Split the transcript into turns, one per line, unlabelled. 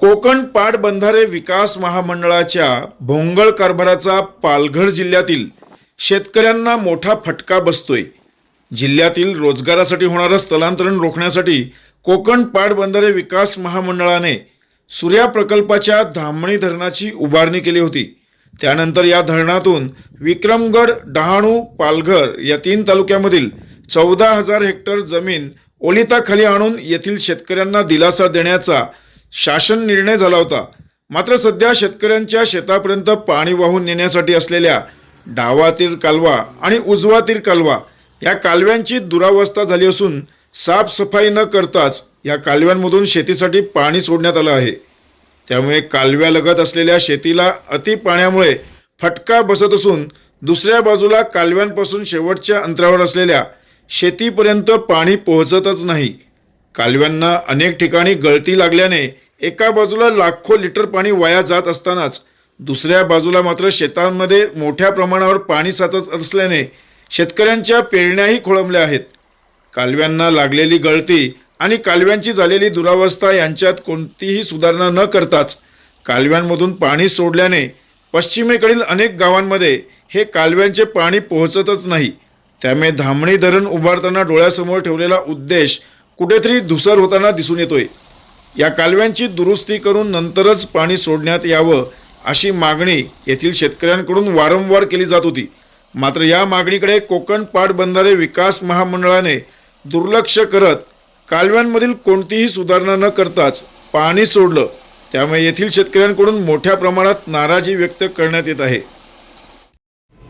कोकण पाटबंधारे विकास महामंडळाच्या भोंगळ कारभाराचा पालघर जिल्ह्यातील शेतकऱ्यांना मोठा फटका बसतोय. जिल्ह्यातील रोजगारासाठी होणारं स्थलांतरण रोखण्यासाठी कोकण पाटबंधारे विकास महामंडळाने सूर्या प्रकल्पाच्या धामणी धरणाची उभारणी केली होती. त्यानंतर या धरणातून विक्रमगड डहाणू पालघर या तीन तालुक्यामधील चौदा हजार हेक्टर जमीन ओलिताखाली आणून येथील शेतकऱ्यांना दिलासा देण्याचा शासन निर्णय झाला होता. मात्र सध्या शेतकऱ्यांच्या शेतापर्यंत पाणी वाहून नेण्यासाठी असलेल्या डावातील कालवा आणि उजवातील कालवा या कालव्यांची दुरावस्था झाली असून साफसफाई न करताच या कालव्यांमधून शेतीसाठी पाणी सोडण्यात आलं आहे. त्यामुळे कालव्यालगत असलेल्या शेतीला अति पाण्यामुळे फटका बसत असून दुसऱ्या बाजूला कालव्यांपासून शेवटच्या अंतरावर असलेल्या शेतीपर्यंत पाणी पोहोचतच नाही. कालव्यांना अनेक ठिकाणी गळती लागल्याने एका बाजूला लाखो लिटर पाणी वाया जात असतानाच दुसऱ्या बाजूला मात्र शेतांमध्ये मोठ्या प्रमाणावर पाणी साचत असल्याने शेतकऱ्यांच्या पेरण्याही खोळंबल्या आहेत. कालव्यांना लागलेली गळती आणि कालव्यांची झालेली दुरावस्था यांच्यात कोणतीही सुधारणा न करताच कालव्यांमधून पाणी सोडल्याने पश्चिमेकडील अनेक गावांमध्ये हे कालव्यांचे पाणी पोहोचतच नाही. त्यामुळे धामणी धरण उभारताना डोळ्यासमोर ठेवलेला उद्देश कुठेतरी धुसर होताना दिसून येतोय. या कालव्यांची दुरुस्ती करून नंतरच पाणी सोडण्यात यावं अशी मागणी येथील शेतकऱ्यांकडून वारंवार केली जात होती. मात्र या मागणीकडे कोकण पाटबंधारे विकास महामंडळाने दुर्लक्ष करत कालव्यांमधील कोणतीही सुधारणा न करताच पाणी सोडलं. त्यामुळे येथील शेतकऱ्यांकडून मोठ्या प्रमाणात नाराजी व्यक्त करण्यात येत आहे.